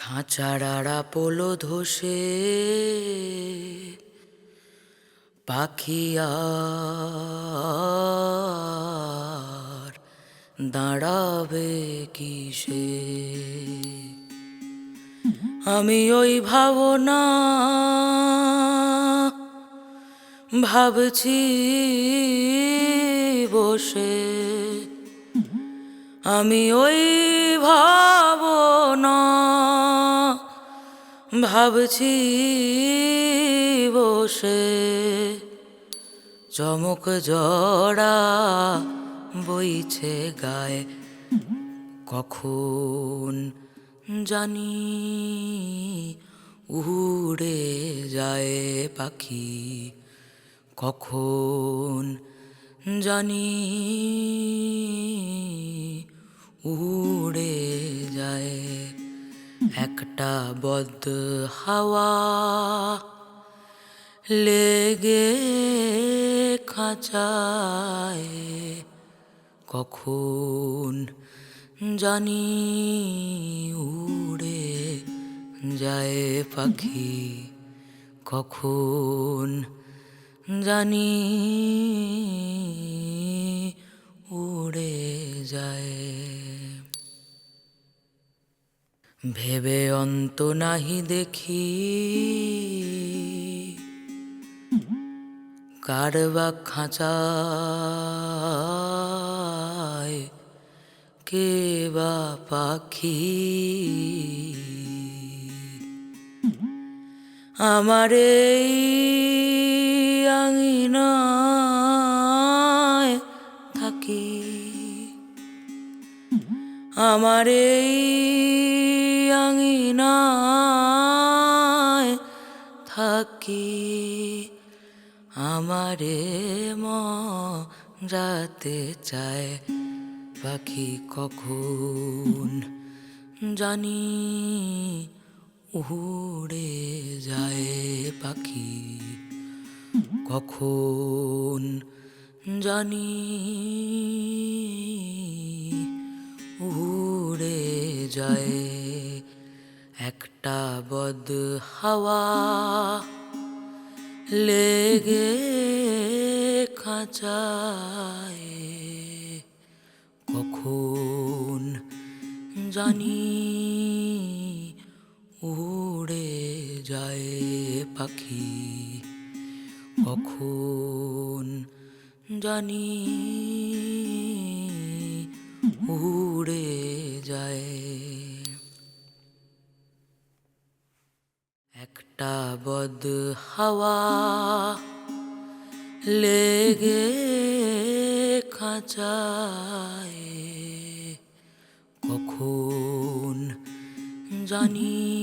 খাঁচাড়াড়া polo ধসে। পাখি আর দাঁড়াবে কিসে? আমি ওই ভাবনা ভাবছি বসে। আমি ওই ভাবনা ভাবছি বসে। চমক জড়া বইছে গায়ে। কখন জানি উড়ে যায় পাখি। কখন জানি একটা বদ হাওয়া লেগে খাঁচায় কখন জানি উড়ে যায় পাখি কখন জানি ভেবে অন্ত নাহি দেখি। কারবা খাঁচায়, কে বা পাখি। আমার এই আঙিনায় থাকি। আমার এই আঙিনায় থাকি আমারে ম যাতে চায় পাখি কখন জানি উড়ে যায় পাখি কখন জানি উড়ে যায় একটা বদ হাওয়া লেগে খাঁচায়। কখন জানি উড়ে যায় পাখি। কখন জানি উড়ে যায় একটা বদ হাওয়া লেগে খাঁচায়। কখন জানি